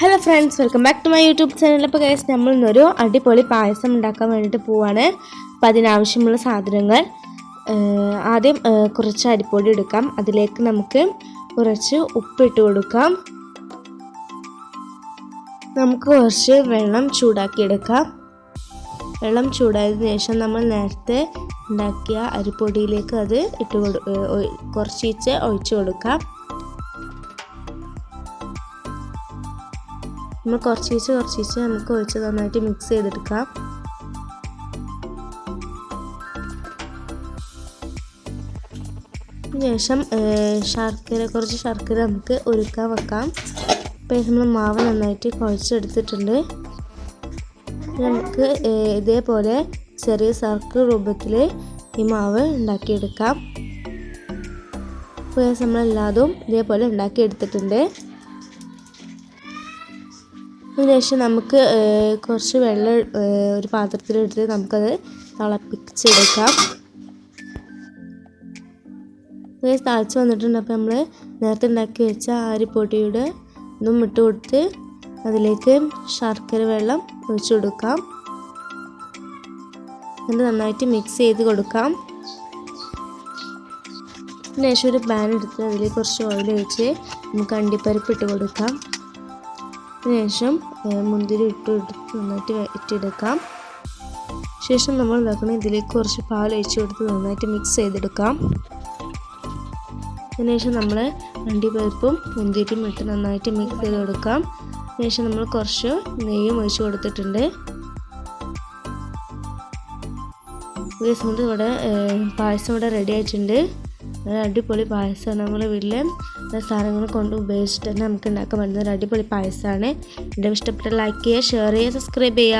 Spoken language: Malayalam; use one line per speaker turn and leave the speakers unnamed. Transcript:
Hello friends welcome back to my YouTube channel അപ്പോൾ കേസ് നമ്മൾ ഇന്നൊരു അടിപൊളി പായസം ഉണ്ടാക്കാൻ വേണ്ടിയിട്ട് പോവാണ്. അപ്പം അതിനാവശ്യമുള്ള സാധനങ്ങൾ ആദ്യം കുറച്ച് അരിപ്പൊടി എടുക്കാം. അതിലേക്ക് നമുക്ക് കുറച്ച് ഉപ്പിട്ട് കൊടുക്കാം. നമുക്ക് കുറച്ച് വെള്ളം ചൂടാക്കിയെടുക്കാം വെള്ളം ചൂടായതിനു ശേഷം നമ്മൾ നേരത്തെ ഉണ്ടാക്കിയ അരിപ്പൊടിയിലേക്ക് അത് ഇട്ട് കൊടു കുറച്ചിച്ച് ഒഴിച്ചു കൊടുക്കാം. നമ്മൾ കുറച്ചീച്ച് കുറച്ചീച്ച് നമുക്ക് ഒഴിച്ച് നന്നായിട്ട് മിക്സ് ചെയ്തെടുക്കാം. ശേഷം ശർക്കര കുറച്ച് ശർക്കര നമുക്ക് ഒരുക്കാൻ വെക്കാം. ഇപ്പം നമ്മൾ മാവ് നന്നായിട്ട് കുഴച്ചെടുത്തിട്ടുണ്ട്. നമുക്ക് ഇതേപോലെ ചെറിയ സർക്കിൾ രൂപത്തിൽ ഈ മാവ് ഉണ്ടാക്കിയെടുക്കാം. ഇപ്പോൾ നമ്മളെല്ലാതും ഇതേപോലെ ഉണ്ടാക്കിയെടുത്തിട്ടുണ്ട്. അതിനുശേഷം നമുക്ക് കുറച്ച് വെള്ളം ഒരു പാത്രത്തിലെടുത്ത് നമുക്കത് തിളപ്പിച്ചെടുക്കാം. തിളച്ച് വന്നിട്ടുണ്ട്. അപ്പോൾ നമ്മൾ നേരത്തെ ഉണ്ടാക്കി വെച്ച അരിപ്പൊടിയുടെ ഇതും ഇട്ട് കൊടുത്ത് അതിലേക്ക് ശർക്കര വെള്ളം ഒഴിച്ചു കൊടുക്കാം. എന്നിട്ട് നന്നായിട്ട് മിക്സ് ചെയ്ത് കൊടുക്കാം. അതിനുശേഷം ഒരു പാൻ എടുത്ത് അതിലേക്ക് കുറച്ച് ഓയിൽ ഒഴിച്ച് നമുക്ക് അണ്ടിപ്പരിപ്പ് ഇട്ട് കൊടുക്കാം. അതിനുശേഷം മുന്തിരി ഇട്ട് നന്നായിട്ട് ഇട്ടെടുക്കാം ശേഷം നമ്മൾ വെക്കണം ഇതിലേക്ക് കുറച്ച് പാൽ ഒഴിച്ച് കൊടുത്ത് നന്നായിട്ട് മിക്സ് ചെയ്തെടുക്കാം. അതിനുശേഷം നമ്മൾ അണ്ടിപ്പരിപ്പും മുന്തിരിയും ഇട്ട് നന്നായിട്ട് മിക്സ് ചെയ്ത് കൊടുക്കാം അതിനുശേഷം നമ്മൾ കുറച്ച് നെയ്യും ഒഴിച്ച് കൊടുത്തിട്ടുണ്ട്. ഈ സമയത്ത് ഇവിടെ പായസം ഇവിടെ റെഡി ആയിട്ടുണ്ട്. നല്ല അടിപൊളി പായസമാണ് നമ്മൾ വീട്ടിലെ. സാധനങ്ങൾ കൊണ്ട് ഉപയോഗിച്ചിട്ട് തന്നെ നമുക്ക് ഉണ്ടാക്കാൻ പറ്റുന്ന ഒരു അടിപൊളി പായസമാണ് വീഡിയോ ഇഷ്ടപ്പെട്ട ലൈക്ക് ചെയ്യുക ഷെയർ ചെയ്യുക സബ്സ്ക്രൈബ് ചെയ്യുക.